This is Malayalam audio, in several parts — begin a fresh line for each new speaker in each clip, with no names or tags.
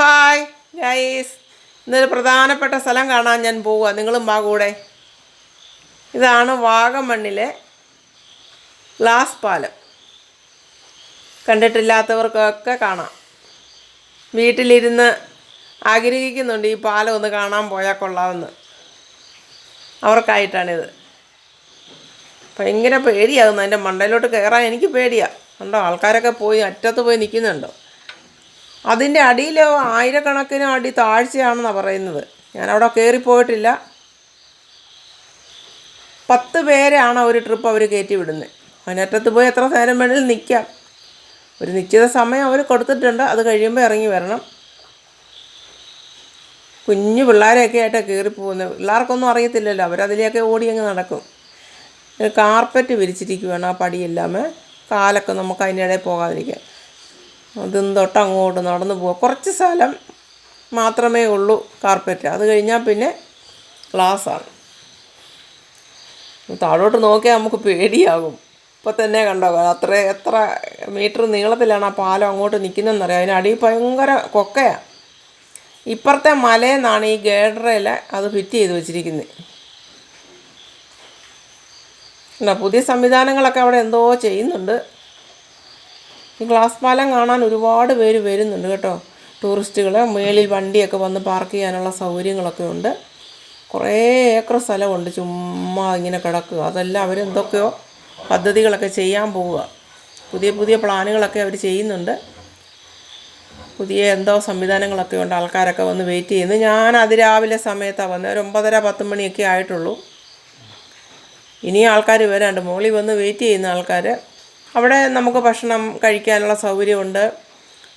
ഹായ് ഗൈസ് ഇന്നൊരു പ്രധാനപ്പെട്ട സ്ഥലം കാണാൻ ഞാൻ പോവുക നിങ്ങളും വാ കൂടെ. ഇതാണ് വാഗമണ്ണിലെ ഗ്ലാസ് പാലം. കണ്ടിട്ടില്ലാത്തവർക്കൊക്കെ കാണാം. വീട്ടിലിരുന്ന് ആഗ്രഹിക്കുന്നുണ്ട് ഈ പാലം ഒന്ന് കാണാൻ പോയാൽ കൊള്ളാമെന്ന്. അവർക്കായിട്ടാണിത്. ഭയങ്കര പേടിയാകുന്നു അതിന്റെ മണ്ടയിലോട്ട് കയറാൻ എനിക്ക് പേടിയാണ് കണ്ടോ ആൾക്കാരൊക്കെ പോയി അറ്റത്ത് പോയി നിൽക്കുന്നുണ്ടോ? അതിന്റെ അടിയിൽ ആയിരക്കണക്കിന് അടി താഴ്ചയാണെന്നാണ് പറയുന്നത്. ഞാനവിടെ കയറിപ്പോയിട്ടില്ല പത്ത് പേരാണ് ഒരു ട്രിപ്പ് അവർ കയറ്റി വിടുന്നത്. അതിനറ്റത്ത് പോയി എത്ര നേരം വേണമെങ്കിലും നിൽക്കാം ഒരു നിശ്ചിത സമയം അവർ കൊടുത്തിട്ടുണ്ട്. അത് കഴിയുമ്പോൾ ഇറങ്ങി വരണം. കുഞ്ഞു പിള്ളേരെയൊക്കെ ആയിട്ടാണ് കയറിപ്പോകുന്നത് പിള്ളേർക്കൊന്നും അറിയത്തില്ലല്ലോ. അവരതിലെയൊക്കെ ഓടി അങ്ങ് നടക്കും. കാർപ്പറ്റ് വിരിച്ചിരിക്കുകയാണ് ആ പടിയെല്ലാമേ കാലൊക്കെ നമുക്ക് അതിനിടയിൽ പോകാതിരിക്കാൻ. അതും തൊട്ട് അങ്ങോട്ട് നടന്നു പോവുക കുറച്ച് സ്ഥലം മാത്രമേ ഉള്ളൂ കാർപ്പറ്റ് അത് കഴിഞ്ഞാൽ പിന്നെ ഗ്ലാസ്സാണ് താഴോട്ട് നോക്കിയാൽ നമുക്ക് പേടിയാകും. ഇപ്പോൾ തന്നെ കണ്ടോ അത്ര എത്ര മീറ്റർ നീളത്തിലാണ് ആ പാലം അങ്ങോട്ട് നിൽക്കുന്നതെന്നറിയാം അതിനടി ഭയങ്കര കൊക്കയാണ് ഇപ്പുറത്തെ മലയിൽ നിന്നാണ് ഈ ഗേഡറയിൽ അത് ഫിറ്റ് ചെയ്ത് വെച്ചിരിക്കുന്നത് അല്ല പുതിയ സംവിധാനങ്ങളൊക്കെ അവിടെ എന്തോ ചെയ്യുന്നുണ്ട്. ഈ ഗ്ലാസ് പാലം കാണാൻ ഒരുപാട് പേര് വരുന്നുണ്ട് കേട്ടോ. ടൂറിസ്റ്റുകൾ മേളിൽ വണ്ടിയൊക്കെ വന്ന് പാർക്ക് ചെയ്യാനുള്ള സൗകര്യങ്ങളൊക്കെ ഉണ്ട്. കുറേ ഏക്കർ സ്ഥലമുണ്ട്. ചുമ്മാ ഇങ്ങനെ കിടക്കുക. അതെല്ലാം അവരെന്തൊക്കെയോ പദ്ധതികളൊക്കെ ചെയ്യാൻ പോവുക. പുതിയ പുതിയ പ്ലാനുകളൊക്കെ അവർ ചെയ്യുന്നുണ്ട്. പുതിയ എന്തോ സംവിധാനങ്ങളൊക്കെ ഉണ്ട്. ആൾക്കാരൊക്കെ വന്ന് വെയിറ്റ് ചെയ്യുന്നു. ഞാൻ അതിരാവിലെ സമയത്താണ് വന്നത് ഒരു ഒമ്പതര പത്ത് മണിയൊക്കെ ആയിട്ടുള്ളൂ. ഇനിയും ആൾക്കാർ വരാണ്ട് മുകളിൽ വന്ന് വെയിറ്റ് ചെയ്യുന്ന ആൾക്കാർ അവിടെ നമുക്ക് ഭക്ഷണം കഴിക്കാനുള്ള സൗകര്യമുണ്ട്.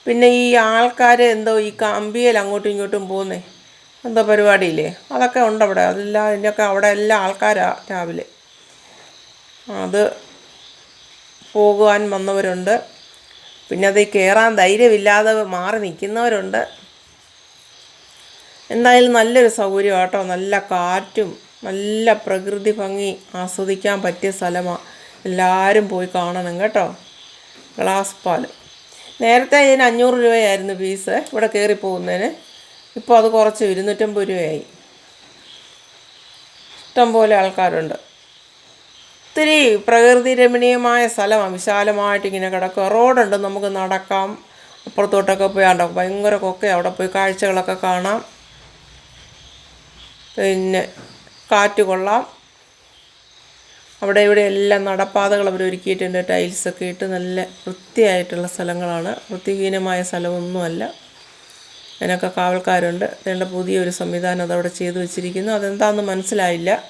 പിന്നെ ഈ ആൾക്കാർ എന്തോ ഈ കമ്പിയിൽ അങ്ങോട്ടും ഇങ്ങോട്ടും പോകുന്നേ എന്തോ പരിപാടിയില്ലേ? അതൊക്കെ ഉണ്ട് അവിടെ. അതെല്ലാം ഇതിന്റെയൊക്കെ അവിടെ എല്ലാ ആൾക്കാരാണ് രാവിലെ. അത് പോകുവാൻ വന്നവരുണ്ട്. പിന്നെ അത് കയറാൻ ധൈര്യമില്ലാതെ മാറി നിൽക്കുന്നവരുണ്ട്. എന്തായാലും നല്ലൊരു സൗകര്യം കേട്ടോ നല്ല കാറ്റും നല്ല പ്രകൃതി ഭംഗി ആസ്വദിക്കാൻ പറ്റിയ സ്ഥലമാണ് എല്ലാവരും പോയി കാണണം കേട്ടോ. ഗ്ലാസ് പാൽ നേരത്തെ ഇതിന് അഞ്ഞൂറ് രൂപയായിരുന്നു ഫീസ് ഇവിടെ കയറി പോകുന്നതിന്. ഇപ്പോൾ അത് കുറച്ച് ഇരുന്നൂറ്റമ്പത് രൂപയായി. ഇഷ്ടംപോലെ ആൾക്കാരുണ്ട്. ഒത്തിരി പ്രകൃതി രമണീയമായ സ്ഥലമാണ് വിശാലമായിട്ട് ഇങ്ങനെ കിടക്കുക. റോഡുണ്ട് നമുക്ക് നടക്കാം. അപ്പുറത്തോട്ടൊക്കെ പോയാണ്ടോ ഭയങ്കര കൊക്കെ. അവിടെ പോയി കാഴ്ചകളൊക്കെ കാണാം. പിന്നെ കാറ്റ് കൊള്ളാം. അവിടെ ഇവിടെ എല്ലാം നടപ്പാതകൾ അവർ ഒരുക്കിയിട്ടുണ്ട്. ടൈൽസൊക്കെ ഇട്ട് നല്ല വൃത്തിയായിട്ടുള്ള സ്ഥലങ്ങളാണ്. വൃത്തിഹീനമായ സ്ഥലമൊന്നുമല്ല. അതിനൊക്കെ കാവൽക്കാരുണ്ട്. അതിന്റെ പുതിയൊരു സംവിധാനം അതവിടെ ചെയ്തു വെച്ചിരിക്കുന്നു. അതെന്താണെന്ന് മനസ്സിലായില്ല.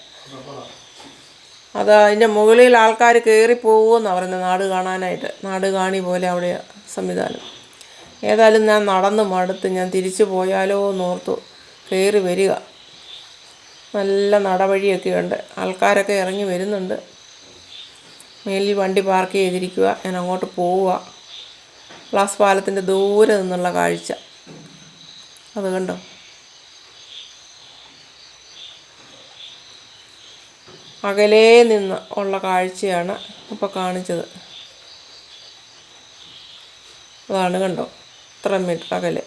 അത് അതിന്റെ മുകളിൽ ആൾക്കാർ കയറി പോകുമെന്നാണ് പറയുന്നത് നാട് കാണാനായിട്ട്. നാട് കാണി പോലെ അവിടെ സംവിധാനം. ഏതായാലും ഞാൻ നടന്നു മടുത്ത് ഞാൻ തിരിച്ചു പോയാലോ എന്നോർത്തു കയറി വരിക. നല്ല നടവഴിയൊക്കെ ഉണ്ട്. ആൾക്കാരൊക്കെ ഇറങ്ങി വരുന്നുണ്ട്. മേലിൽ വണ്ടി പാർക്ക് ചെയ്തിരിക്കുക. ഞാൻ അങ്ങോട്ട് പോവുക. ഗ്ലാസ് പാലത്തിന്റെ ദൂരെ നിന്നുള്ള കാഴ്ച. അത് കണ്ടോ? അകലേ നിന്ന് ഉള്ള കാഴ്ചയാണ് ഇപ്പോൾ കാണിച്ചത്. അതാണ് കണ്ടോ? ഇത്ര മീറ്റർ അകലെ.